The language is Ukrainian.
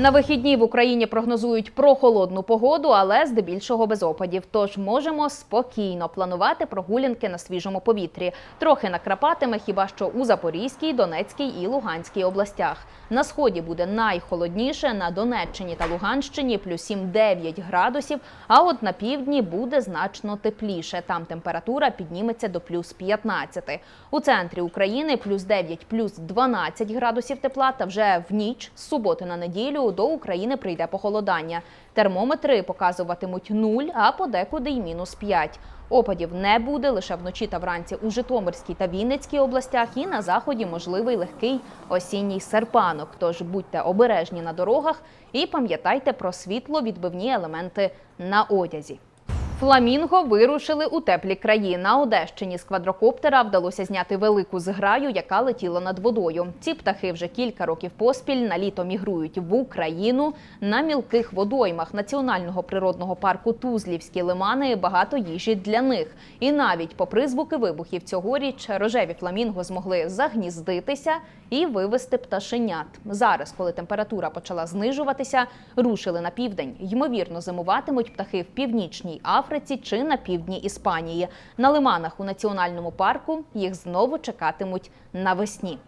На вихідні в Україні прогнозують прохолодну погоду, але здебільшого без опадів. Тож можемо спокійно планувати прогулянки на свіжому повітрі. Трохи накрапатиме хіба що у Запорізькій, Донецькій і Луганській областях. На сході буде найхолодніше на Донеччині та Луганщині плюс 7-9 градусів. А от на півдні буде значно тепліше. Там температура підніметься до плюс 15. У центрі України плюс 9, плюс 12 градусів тепла. Та вже в ніч з суботи на неділю до України прийде похолодання. Термометри показуватимуть 0, а подекуди й мінус 5. Опадів не буде лише вночі та вранці у Житомирській та Вінницькій областях. І на заході можливий легкий осінній серпанок. Тож будьте обережні на дорогах і пам'ятайте про світловідбивні елементи на одязі. Фламінго вирушили у теплі краї. На Одещині з квадрокоптера вдалося зняти велику зграю, яка летіла над водою. Ці птахи вже кілька років поспіль на літо мігрують в Україну на мілких водоймах національного природного парку Тузлівські лимани. Багато їжі для них. І навіть попри звуки вибухів цьогоріч рожеві фламінго змогли загніздитися і вивести пташенят. Зараз, коли температура почала знижуватися, рушили на південь. Ймовірно, зимуватимуть птахи в північній Африці чи на півдні Іспанії. На лиманах у національному парку їх знову чекатимуть навесні.